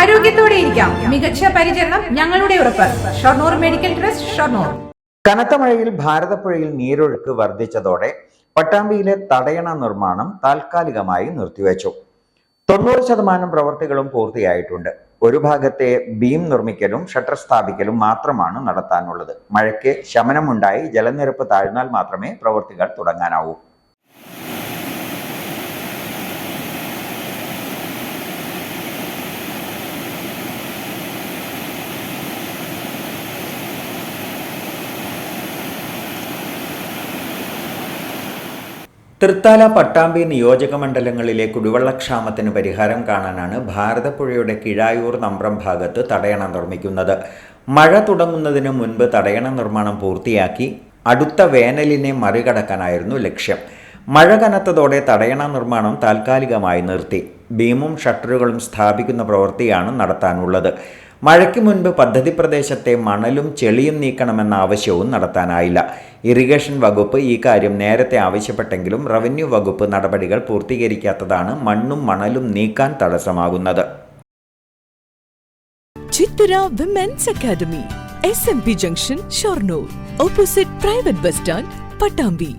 ആരോഗ്യത്തോടെ ഇരിക്കാം. മികച്ച പരിചരണം ഞങ്ങളുടെ ഉറപ്പ്. Shoranur medical trust Shoranur. കനത്ത മഴയിൽ ഭാരതപ്പുഴയിൽ നീരൊഴുക്ക് വർദ്ധിച്ചതോടെ പട്ടാമ്പിയിലെ തടയണ നിർമ്മാണം താൽക്കാലികമായി നിർത്തിവെച്ചു. തൊണ്ണൂറ് ശതമാനം പ്രവർത്തികളും പൂർത്തിയായിട്ടുണ്ട്. ഒരു ഭാഗത്തെ ബീം നിർമ്മിക്കലും ഷട്ടർ സ്ഥാപിക്കലും മാത്രമാണ് നടത്താനുള്ളത്. മഴയ്ക്ക് ശമനമുണ്ടായി ജലനിരപ്പ് താഴ്ന്നാൽ മാത്രമേ പ്രവൃത്തികൾ തുടങ്ങാനാവൂ. തൃത്താല പട്ടാമ്പി നിയോജക മണ്ഡലങ്ങളിലെ കുടിവെള്ളക്ഷാമത്തിന് പരിഹാരം കാണാനാണ് ഭാരതപ്പുഴയുടെ കിഴായൂർ നമ്പ്രം ഭാഗത്ത് തടയണ നിർമ്മിക്കുന്നത്. മഴ തുടങ്ങുന്നതിന് മുൻപ് തടയണ നിർമ്മാണം പൂർത്തിയാക്കി അടുത്ത വേനലിനെ മറികടക്കാനായിരുന്നു ലക്ഷ്യം. മഴ കനത്തതോടെ തടയണ നിർമ്മാണം താൽക്കാലികമായി നിർത്തി. ബീമും ഷട്ടറുകളും സ്ഥാപിക്കുന്ന പ്രവൃത്തിയാണ് നടത്താനുള്ളത്. മഴയ്ക്ക് മുൻപ് പദ്ധതി പ്രദേശത്തെ മണലും ചെളിയും നീക്കണമെന്ന ആവശ്യവും നടത്താനായില്ല. ഇറിഗേഷൻ വകുപ്പ് ഈ കാര്യം നേരത്തെ ആവശ്യപ്പെട്ടെങ്കിലും റവന്യൂ വകുപ്പ് നടപടികൾ പൂർത്തീകരിക്കാത്തതാണ് മണ്ണും മണലും നീക്കാൻ തടസ്സമാകുന്നത്. Chithura women's academy S M P junction Shoranur opposite private bus stand Pattambi